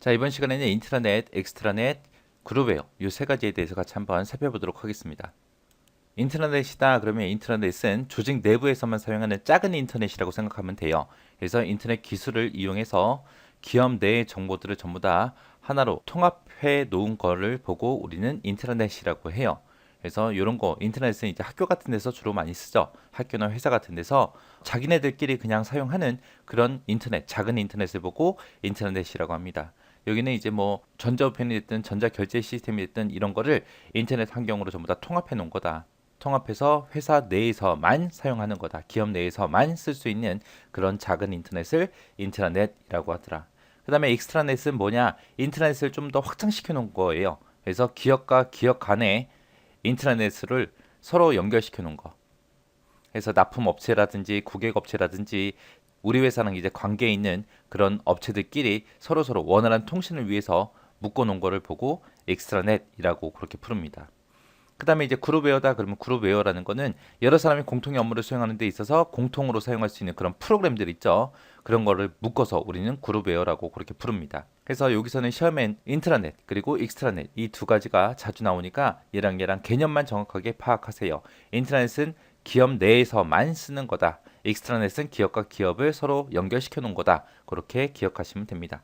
자, 이번 시간에는 인트라넷, 엑스트라넷, 그룹웨어 이 세 가지에 대해서 같이 한번 살펴보도록 하겠습니다. 인트라넷이다 그러면 인트라넷은 조직 내부에서만 사용하는 작은 인터넷이라고 생각하면 돼요. 그래서 인터넷 기술을 이용해서 기업 내의 정보들을 전부 다 하나로 통합해 놓은 거를 보고 우리는 인트라넷이라고 해요. 그래서 이런 거 인터넷은 이제 학교 같은 데서 주로 많이 쓰죠. 학교나 회사 같은 데서 자기네들끼리 그냥 사용하는 그런 인터넷, 작은 인터넷을 보고 인터넷이라고 합니다. 여기는 이제 뭐 전자우편이 됐든 전자결제 시스템이 됐든 이런 거를 인터넷 환경으로 전부 다 통합해 놓은 거다. 통합해서 회사 내에서만 사용하는 거다. 기업 내에서만 쓸 수 있는 그런 작은 인터넷을 인트라넷이라고 하더라. 그 다음에 익스트라넷은 뭐냐? 인터넷을 좀 더 확장시켜 놓은 거예요. 그래서 기업과 기업 간에 인트라넷을 서로 연결시켜 놓은 거. 그래서 납품 업체라든지 고객 업체라든지 우리 회사랑 이제 관계 있는 그런 업체들끼리 서로 서로 원활한 통신을 위해서 묶어 놓은 거를 보고 엑스트라넷이라고 그렇게 부릅니다. 그 다음에 이제 그룹웨어다 그러면 그룹웨어라는 거는 여러 사람이 공통의 업무를 수행하는 데 있어서 공통으로 사용할 수 있는 그런 프로그램들 있죠. 그런 거를 묶어서 우리는 그룹웨어라고 그렇게 부릅니다. 그래서 여기서는 시험엔 인트라넷 그리고 익스트라넷 이 두 가지가 자주 나오니까 얘랑 얘랑 개념만 정확하게 파악하세요. 인트라넷은 기업 내에서만 쓰는 거다. 익스트라넷은 기업과 기업을 서로 연결시켜 놓은 거다. 그렇게 기억하시면 됩니다.